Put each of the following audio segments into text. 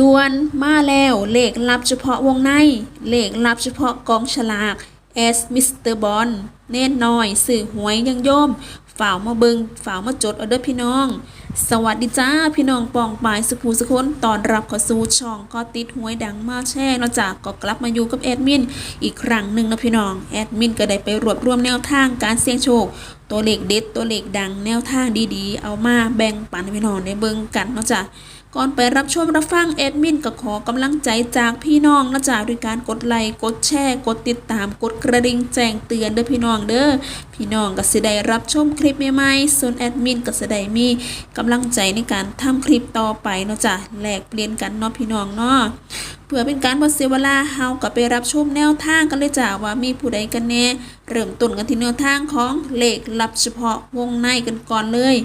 ด่วนมาแล้วเลขลับเฉพาะวงใน เลขลับเฉพาะกองฉลากเอสมิสเตอร์บอลเน่นน้อยสื่อหวยยังโยมฝ่าวมาเบิงฝ่าวมาจดเอเด้อพี่น้อง สวัสดีจ้าพี่น้องปองปายสุภูสุคนตอนรับข้าสู่ช่องก็ติดหวยดังมาแช่เนาะจากก็กลับมาอยู่กับแอดมิน อีกครั้งหนึ่งนะพี่น้องแอดมินก็ได้ไปรวบรวมแนวทางการเสี่ยงโชค ตัวเลขเด็ดตัวเลขดังแนวทางดีๆ เอามาแบ่งปันพี่น้องได้เบิงกันเนาะจ้ะก่ ก่อนไปรับชมรับฟังแอดมินก็ขอกำลังใจจากพี่น้องนะจ๊ะด้วยการกดไลค์กดแชร์ กดติดตามกดกระดิ่งแจ้งเตือนเด้อพี่น้องเด้อพี่น้องก็สิได้รับชมคลิปใหม่ๆส่วนแอดมินก็สิได้มีกำลังใจในการทำคลิปต่อไปเนาะจ้ะแลกเปลี่ยนกันเนาะพี่น้องเนาะเพื่อเป็นการบ่เสียเวลาเฮาก็ไปรับชมแนวทางกันเลยจ้าว่ามีผู้ใดกันแน่เริ่มต้นกันที่แนวทางของเลขลับเฉพาะวงในกันก่อนเลย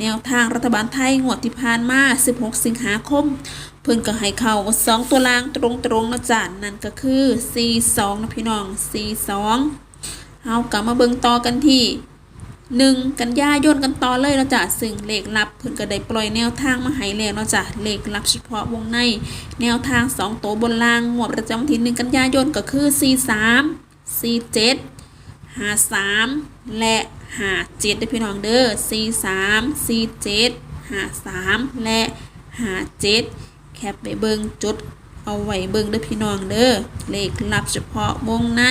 แนวทางรัฐบาลไทยงวดที่ผ่านมา 16 สิงหาคม เพิ่นก็ให้เข้า 2 ตัวล่างตรงๆนะจ้านั่นก็คือ 42 นะพี่น้อง 42เฮากลับมาเบิ่งต่อกันที่หนึ่งกันยายนกันต่อเลยนะจ้ะซึ่งเลขลับเพิ่นก็ได้ปล่อยแนวทางมาให้แล้วนะจ้ะเลขลับเฉพาะวงใน แนวทางสองตัวบนล่างงวดประจำวันที่หนึ่งกันยายนก็คือ 43 47 53 และ57เด้อพี่น้องเด้อ43 47 53และ57แคปไปเบิงจดเอาไว้เบิงเด้อพี่น้องเด้อเลขลับเฉพาะวงใน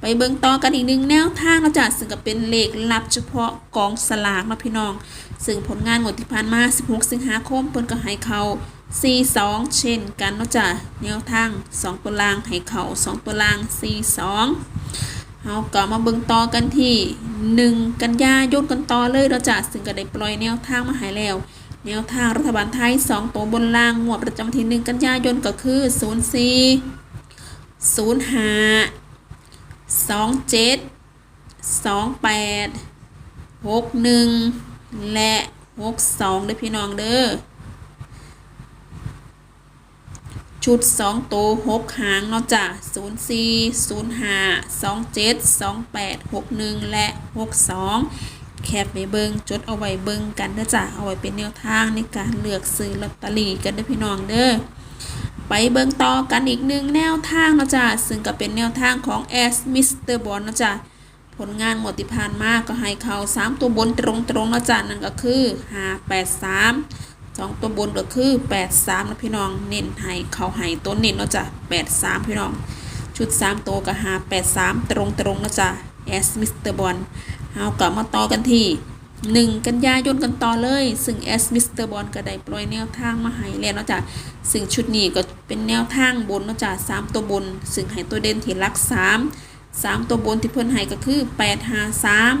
ไปเบิงต่อกันอีกหนึ่งแนวทางเราจะซึ่งก็เป็นเลขลับเฉพาะกองสลากนะพี่น้อง ซึ่งผลงานงวดที่ผ่านมา 16 สิงหาคมเพิ่นก็ให้เขา42 เช่นกันเนาะจ้ะแนวทาง 2 ตัวล่างให้เขา2 ตัวล่าง 42 เฮาก็มาเบิ่งต่อกันที่ 1 กันยายนกันต่อเลยเนาจะซึ่งก็ได้ปล่อยแนวทางมาให้แล้ว แนวทางรัฐบาลไทย 2 ตัวบนล่างงวดประจำวันที่ 1 กันยายนก็คือ 04 05สองเจ็ดสองแปดหกหนึ่งและหกสองเด้พี่น้องเด้อ ชุดสองตัวหกหางเนาะจ้ะศูนย์สี่ศูนย์ห้าสองเจ็ดสองแปดหกหนึ่งและหกสองแคปไปเบิงจดเอาไว้เบิงกันเด้อจ้ะเอาไว้เป็นแนวทางในการเลือกซื้อลอตเตอรี่กันเด้อพี่น้องเด้อไปเบิ่งต่อกันอีกหนึ่งแนวทางเนาะจ้ะซึ่งก็เป็นแนวทางของ S Mr. b o n เตอร์บอลนาะจ้ะผลงานหมดที่ผ่านมาก็ให้เขา 3 ตัวบนตรงๆเนาะจ้ะนั่นก็คือ 5 8 3 2ตัวบนก็คือ8 3นะพี่น้อง เน้นให้เขาให้ตัวเน้นเนาะจ้ะ8 3พี่น้อง ชุด3ตัวก็5 8 3ตรงๆเนาะจ้ะ S Mr. b o n เฮากลับมาต่อกันที่หนึ่งกันยายนกันต่อเลย ซึ่ง S Mr. b o n ก็ได้ปล่อยแนวทางมาให้แล้วเนาะจ้ะซึ่งชุดนี้ก็เป็นแนวทางบนเนาะจ้ะสามตัวบน ซึ่งให้ตัวเด่นที่หลักสามสามตัวบนที่เพิ่นให้ก็คือแปดห้าสาม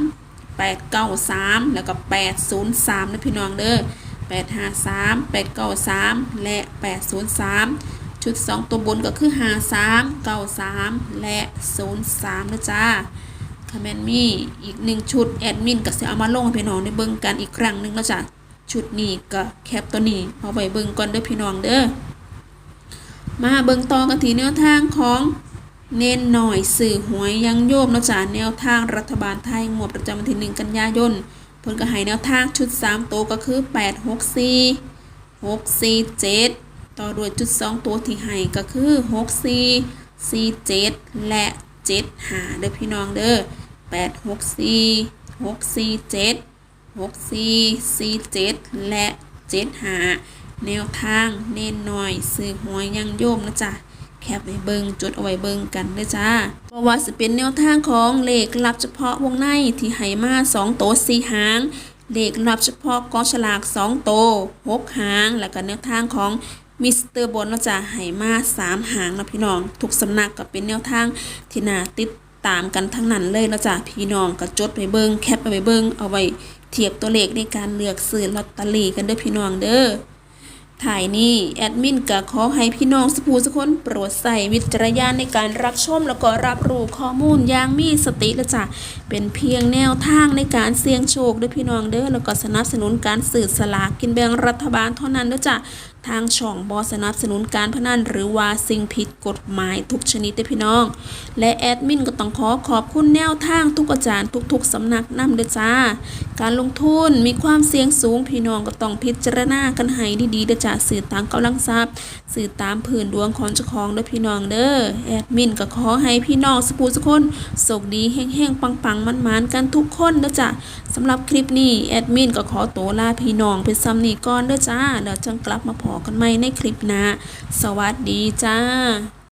แปดเก้าสามแล้วก็แปดศูนย์สามนะพี่น้องเด้อ แปดห้าสามแปดเก้าสามและแปดศูนย์สามชุดสองตัวบนก็คือห้าสามเก้าสามและศูนย์สามนะจ้าคาแมนมีอีกหนึ่งชุด แอดมินก็จะเอามาลงพี่น้องได้เบิ่งกันอีกครั้งหนึ่งแล้วจ้ะชุดนี้ก็แคปตัวนี้เอาไว้เบิ่งก่อนเด้อพี่น้องเด้อมาเบิ่งต่อกันที่แนวทางของเน้นหน่อยสื่อหวยยังโยมนะจ้ะแนวทางรัฐบาลไทยงวดประจำวันที่หนึ่งกันยายน พิ่นก็ให้แนวทางชุด3ตัวก็คือ 8 6 4 6 4 7 ต่อด้วยจุด 2 ตัวที่ให้ก็คือ 6 4 4 7 และ7 5เด้อพี่น้องเด้อ8 6 4 6 4 7 6 4 4 7 และ7 5แนวทางเน้นหน่อยซื้อหวยยังโยมนะจ๊ะ แคปไว้เบิงจดเอาไว้เบิงกันเด้อจ้าเพราะว่าสิเป็นแนวทางของเลขลับเฉพาะวงในที่ให้มา2โตว4หางเลขลับเฉพาะกองฉลาก2โตว6หาง แล้วก็แนวทางของมิสเตอร์บนเราจะให้มา3หางนะพี่น้อง ทุกสำนักก็เป็นแนวทางที่น่าติดตามกันทั้งนั้นเลยนะจ๊ะพี่น้องก็จดไปเบิงแคปไปเบิงเอาไว้เทียบตัวเลขในการเลือกซื้อลอตเตอรี่กันเด้อพี่น้องเด้อ ถ่ายนี่แอดมินก็ขอให้พี่น้องสภูสคนโปรดใส่วิจารยาณในการรับชมแล้วก็รับรู้ข้อมูลอย่างมีสติละจ้ะเป็นเพียงแนวทางในการเสี่ยงโชคด้วยพี่น้องเด้อแล้วก็สนับสนุนการสื่อสลากกินแบ่งรัฐบาลเท่านั้นด้อจ้ะ ทางช่องบอสนับสนุนการพนันหรือว่าสิ่งผิดกฎหมายทุกชนิดเด้พี่น้อง และแอดมินก็ต้องขอขอบคุณแนวทางทุกอาจารย์ทุกๆสำนักนำเด้อจ้า การลงทุนมีความเสี่ยงสูงพี่น้องก็ต้องพิจารณากันให้ดีๆเด้อจ้าสื่อตามกำลังทรัพย์สื่อตามผืนดวงของเจ้าของเด้อพี่น้องเด้อแอดมินก็ขอให้พี่น้องสปูสุกคนโชคดีแห้งๆปังๆมันๆกันทุกคนเด้อจ้าสำหรับคลิปนี้แอดมินก็ขอตัวลาพี่น้องไปซ้ำนี้ก่อนเด้อจ้าแล้วจังกลับมาพอกันใหม่ในคลิปหน้า สวัสดีจ้า